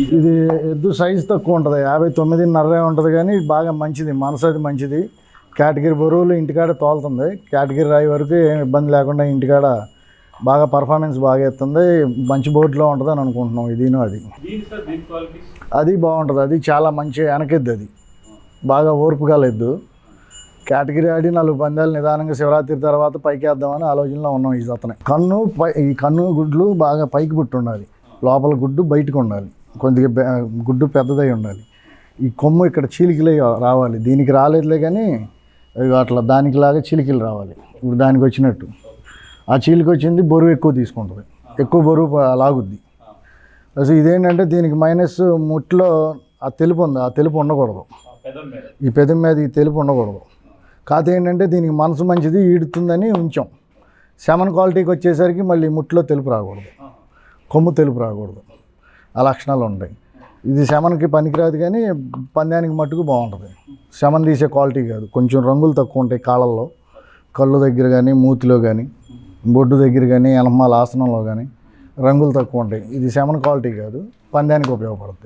ఇది ఎద్దు సైజు తక్కువ ఉంటుంది. యాభై తొమ్మిదిన్నర ఉంటుంది కానీ బాగా మంచిది. మనసు అది మంచిది. కేటగిరీ బరువులు ఇంటికాడ తోలుతుంది. కేటగిరీ రాయి వరకు ఏం ఇబ్బంది లేకుండా ఇంటికాడ బాగా పర్ఫార్మెన్స్ బాగా ఇస్తుంది మంచి బోర్డులో ఉంటుంది అని అనుకుంటున్నాం. ఇదిను అది. అది బాగుంటుంది. అది చాలా మంచి వెనకెద్దు అది. బాగా ఓర్పు ఎద్దు కేటగిరీ ఆడి నాలుగు పందాలు నిదానంగా శివరాత్రి తర్వాత పైకి వేద్దామని ఆలోచనలో ఉన్నాం ఈ జతనే. కన్ను పై ఈ కన్ను గుడ్లు బాగా పైకి పుట్టి ఉండాలి లోపల గుడ్డు బయటకు ఉండాలి. కొద్దిగా గుడ్డు పెద్దదై ఉండాలి. ఈ కొమ్ము ఇక్కడ చీలికలే రావాలి. దీనికి రాలేదులే కానీ అట్లా దానికిలాగా చిలికలు రావాలి. ఇప్పుడు దానికి వచ్చినట్టు. ఆ చీలిక వచ్చింది బరువు ఎక్కువ తీసుకుంటుంది. ఎక్కువ బరువు లాగుద్ది. అసలు ఇదేంటంటే దీనికి మైనస్ ముట్లో ఆ తెలుపు ఉంది. ఆ తెలుపు ఉండకూడదు. ఈ పెదం మీద ఈ తెలుపు ఉండకూడదు. కాకపోతే ఏంటంటే దీనికి మనసు మంచిది ఈడుతుందని ఉంచాం. సెమన్ క్వాలిటీకి వచ్చేసరికి మళ్ళీ ముట్లో తెలుపు రాకూడదు. కొమ్ము తెలుపు రాకూడదు. ఆ లక్షణాలు ఉంటాయి ఇది శమన్కి పనికిరాదు కానీ పందానికి మట్టుకు బాగుంటుంది. శమన్ తీసే క్వాలిటీ కాదు. కొంచెం రంగులు తక్కువ ఉంటాయి కాళ్ళల్లో. కళ్ళు దగ్గర కానీ మూతిలో కానీ బొడ్డు దగ్గర కానీ ఎనమాల ఆసనంలో కానీ రంగులు తక్కువ ఉంటాయి ఇది శమన్ క్వాలిటీ కాదు. పందానికి ఉపయోగపడుతుంది